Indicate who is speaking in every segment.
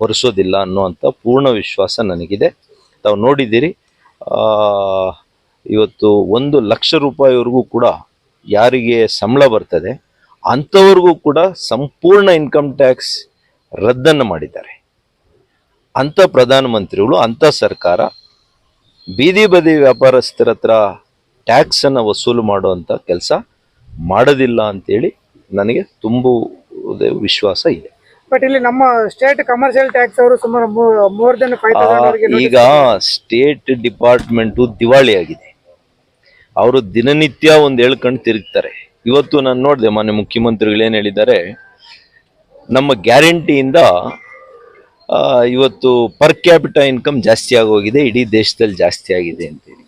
Speaker 1: ಹೊರಿಸೋದಿಲ್ಲ ಅನ್ನುವಂಥ ಪೂರ್ಣ ವಿಶ್ವಾಸ ನನಗಿದೆ. ತಾವು ನೋಡಿದ್ದೀರಿ ಇವತ್ತು ಒಂದು ಲಕ್ಷ ರೂಪಾಯಿವರೆಗೂ ಕೂಡ ಯಾರಿಗೆ ಸಂಬಳ ಬರ್ತದೆ, ಅಂಥವ್ರಿಗೂ ಕೂಡ ಸಂಪೂರ್ಣ ಇನ್ಕಮ್ ಟ್ಯಾಕ್ಸ್ ರದ್ದನ್ನು ಮಾಡಿದ್ದಾರೆ. ಅಂಥ ಪ್ರಧಾನಮಂತ್ರಿಗಳು, ಅಂಥ ಸರ್ಕಾರ ಬೀದಿ ಬದಿ ವ್ಯಾಪಾರಸ್ಥರ ಹತ್ರ ಟ್ಯಾಕ್ಸನ್ನು ವಸೂಲು ಮಾಡುವಂಥ ಕೆಲಸ ಮಾಡೋದಿಲ್ಲ ಅಂತೇಳಿ ನನಗೆ ತುಂಬುವುದೇ ವಿಶ್ವಾಸ ಇದೆ.
Speaker 2: ಬಟ್ ಇಲ್ಲಿ ನಮ್ಮ ಸ್ಟೇಟ್ ಕಮರ್ಷಿಯಲ್ ಟ್ಯಾಕ್ಸ್ ಅವರು ಸುಮಾರು ಮೋರ್ ದೆನ್ ಫೈವ್
Speaker 1: ಈಗ ಸ್ಟೇಟ್ ಡಿಪಾರ್ಟ್ಮೆಂಟು ದಿವಾಳಿಯಾಗಿದೆ ಅವರು ದಿನನಿತ್ಯ ಒಂದು ಹೇಳ್ಕೊಂಡು ತಿರುಗ್ತಾರೆ. ಇವತ್ತು ನಾನು ನೋಡಿದೆ ಮಾನ್ಯ ಮುಖ್ಯಮಂತ್ರಿಗಳು ಏನು ಹೇಳಿದ್ದಾರೆ ನಮ್ಮ ಗ್ಯಾರಂಟಿಯಿಂದ ಇವತ್ತು ಪರ್ ಕ್ಯಾಪಿಟ ಇನ್ಕಮ್ ಜಾಸ್ತಿ ಆಗೋಗಿದೆ ಇಡೀ ದೇಶದಲ್ಲಿ ಜಾಸ್ತಿ ಆಗಿದೆ ಅಂತೇಳಿ.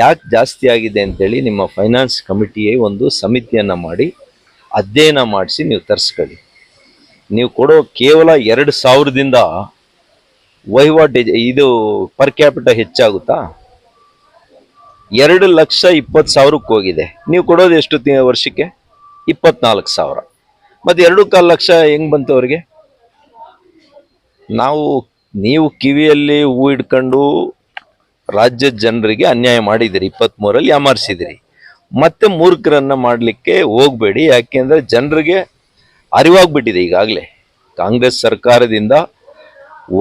Speaker 1: ಯಾಕೆ ಜಾಸ್ತಿ ಆಗಿದೆ ಅಂತೇಳಿ ನಿಮ್ಮ ಫೈನಾನ್ಸ್ ಕಮಿಟಿಯೇ ಒಂದು ಸಮಿತಿಯನ್ನು ಮಾಡಿ ಅಧ್ಯಯನ ಮಾಡಿಸಿ ನೀವು ತರಿಸ್ಕೊಳ್ಳಿ. ನೀವು ಕೊಡೋ ಕೇವಲ ಎರಡು ಸಾವಿರದಿಂದ ವಹಿವಾಟು ಇದು ಪರ್ ಕ್ಯಾಪಿಟ ಹೆಚ್ಚಾಗುತ್ತಾ? ಎರಡು ಲಕ್ಷ ಇಪ್ಪತ್ತು ಸಾವಿರಕ್ಕೆ ಹೋಗಿದೆ. ನೀವು ಕೊಡೋದು ಎಷ್ಟು ತಿ- ವರ್ಷಕ್ಕೆ? ಇಪ್ಪತ್ನಾಲ್ಕು ಸಾವಿರ. ಮತ್ತು ಎರಡು ಕಾಲು ಲಕ್ಷ ಹೆಂಗ್ ಬಂತು ಅವ್ರಿಗೆ? ನಾವು, ನೀವು ಕಿವಿಯಲ್ಲಿ ಹೂ ಇಟ್ಕೊಂಡು ರಾಜ್ಯದ ಜನರಿಗೆ ಅನ್ಯಾಯ ಮಾಡಿದಿರಿ ಇಪ್ಪತ್ತ್ಮೂರಲ್ಲಿ ಅಮರ್ಸಿದಿರಿ ಮತ್ತೆ ಮೂರ್ಖರನ್ನು ಮಾಡಲಿಕ್ಕೆ ಹೋಗಬೇಡಿ. ಯಾಕೆಂದರೆ ಜನರಿಗೆ ಅರಿವಾಗ್ಬಿಟ್ಟಿದೆ ಈಗಾಗಲೇ. ಕಾಂಗ್ರೆಸ್ ಸರ್ಕಾರದಿಂದ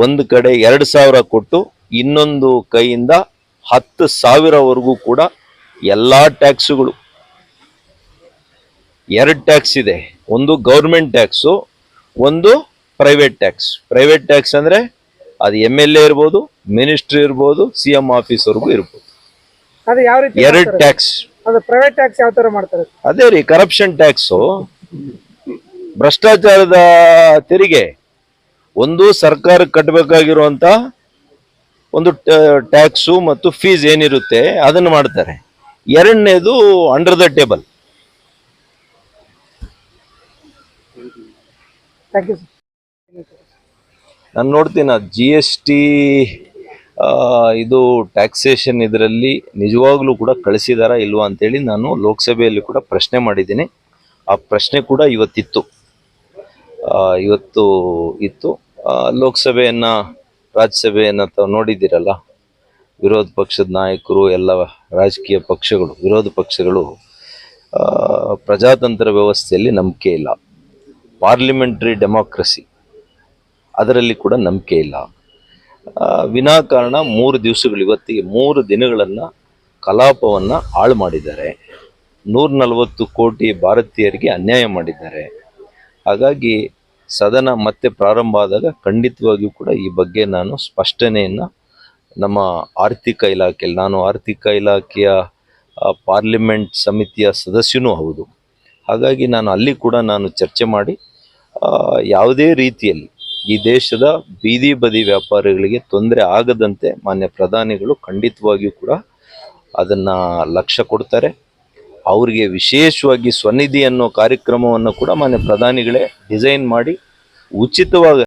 Speaker 1: ಒಂದು ಕಡೆ ಎರಡು ಸಾವಿರ ಕೊಟ್ಟು ಇನ್ನೊಂದು ಕೈಯಿಂದ ಹತ್ತು ಸಾವಿರವರೆಗೂ ಕೂಡ ಎಲ್ಲ ಟ್ಯಾಕ್ಸುಗಳು. ಎರಡು ಟ್ಯಾಕ್ಸ್ ಇದೆ. ಒಂದು ಗೌರ್ಮೆಂಟ್ ಟ್ಯಾಕ್ಸು ಒಂದು ಪ್ರೈವೇಟ್ ಟ್ಯಾಕ್ಸ್. ಪ್ರೈವೇಟ್ ಟ್ಯಾಕ್ಸ್ ಅಂದರೆ ಅದು ಎಂ ಎಲ್ ಎ ಇರ್ಬೋದು ಮಿನಿಸ್ಟ್ರಿ ಇರ್ಬೋದು ಸಿ ಎಂ ಆಫೀಸ್ವರೆಗೂ ಇರ್ಬೋದು.
Speaker 2: ಅದು ಯಾವ ರೀತಿ
Speaker 1: ಎರಡು ಟ್ಯಾಕ್ಸ್.
Speaker 2: ಪ್ರೈವೇಟ್ ಟ್ಯಾಕ್ಸ್ ಯಾವ ತರ ಮಾಡ್ತಾರೆ?
Speaker 1: ಅದೇ ರೀ ಕರಪ್ಷನ್ ಟ್ಯಾಕ್ಸು. ಭ್ರಷ್ಟಾಚಾರದ ತೆರಿಗೆ ಒಂದು ಸರ್ಕಾರ ಕಟ್ಟಬೇಕಾಗಿರುವಂಥ ಒಂದು ಟ್ಯಾಕ್ಸು ಮತ್ತು ಫೀಸ್ ಏನಿರುತ್ತೆ ಅದನ್ನು ಮಾಡ್ತಾರೆ. ಎರಡನೇದು ಅಂಡರ್ ದ ಟೇಬಲ್ ನಾನು ನೋಡ್ತೀನಿ ಜಿ ಎಸ್ ಟಿ ಇದು ಟ್ಯಾಕ್ಸೇಷನ್ ಇದರಲ್ಲಿ ನಿಜವಾಗ್ಲೂ ಕೂಡ ಕಳಿಸಿದಾರಾ ಇಲ್ವಾ ಅಂತೇಳಿ ನಾನು ಲೋಕಸಭೆಯಲ್ಲಿ ಕೂಡ ಪ್ರಶ್ನೆ ಮಾಡಿದ್ದೀನಿ. ಆ ಪ್ರಶ್ನೆ ಕೂಡ ಇವತ್ತಿತ್ತು. ಇವತ್ತು ಇತ್ತು. ಲೋಕಸಭೆಯನ್ನು, ರಾಜ್ಯಸಭೆಯನ್ನು ತಾವು ನೋಡಿದ್ದೀರಲ್ಲ? ವಿರೋಧ ಪಕ್ಷದ ನಾಯಕರು, ಎಲ್ಲ ರಾಜಕೀಯ ಪಕ್ಷಗಳು, ವಿರೋಧ ಪಕ್ಷಗಳು ಪ್ರಜಾತಂತ್ರ ವ್ಯವಸ್ಥೆಯಲ್ಲಿ ನಂಬಿಕೆ ಇಲ್ಲ. ಪಾರ್ಲಿಮೆಂಟ್ರಿ ಡೆಮಾಕ್ರಸಿ, ಅದರಲ್ಲಿ ಕೂಡ ನಂಬಿಕೆ ಇಲ್ಲ. ವಿನಾಕಾರಣ ಮೂರು ದಿವಸಗಳು ಇವತ್ತಿಗೆ ಮೂರು ದಿನಗಳನ್ನು ಕಲಾಪವನ್ನು ಹಾಳು ಮಾಡಿದ್ದಾರೆ. ನೂರ ನಲವತ್ತು ಕೋಟಿ ಭಾರತೀಯರಿಗೆ ಅನ್ಯಾಯ ಮಾಡಿದ್ದಾರೆ. ಹಾಗಾಗಿ ಸದನ ಮತ್ತೆ ಪ್ರಾರಂಭ ಆದಾಗ ಖಂಡಿತವಾಗಿಯೂ ಕೂಡ ಈ ಬಗ್ಗೆ ನಾನು ಸ್ಪಷ್ಟನೆಯನ್ನು ನಮ್ಮ ಆರ್ಥಿಕ ಇಲಾಖೆಯಲ್ಲಿ, ನಾನು ಆರ್ಥಿಕ ಇಲಾಖೆಯ ಪಾರ್ಲಿಮೆಂಟ್ ಸಮಿತಿಯ ಸದಸ್ಯನೂ ಹೌದು. ಹಾಗಾಗಿ ನಾನು ಅಲ್ಲಿ ಕೂಡ ನಾನು ಚರ್ಚೆ ಮಾಡಿ ಯಾವುದೇ ರೀತಿಯಲ್ಲಿ ಈ ದೇಶದ ಬೀದಿ ಬದಿ ವ್ಯಾಪಾರಿಗಳಿಗೆ ತೊಂದರೆ ಆಗದಂತೆ ಮಾನ್ಯ ಪ್ರಧಾನಿಗಳು ಖಂಡಿತವಾಗಿಯೂ ಕೂಡ ಅದನ್ನು ಲಕ್ಷ್ಯ ಕೊಡ್ತಾರೆ. ಅವರಿಗೆ ವಿಶೇಷವಾಗಿ ಸ್ವನಿಧಿ ಅನ್ನೋ ಕಾರ್ಯಕ್ರಮವನ್ನು ಕೂಡ ಮಾನ್ಯ ಪ್ರಧಾನಿಗಳೇ ಡಿಸೈನ್ ಮಾಡಿ ಉಚಿತವಾಗಿ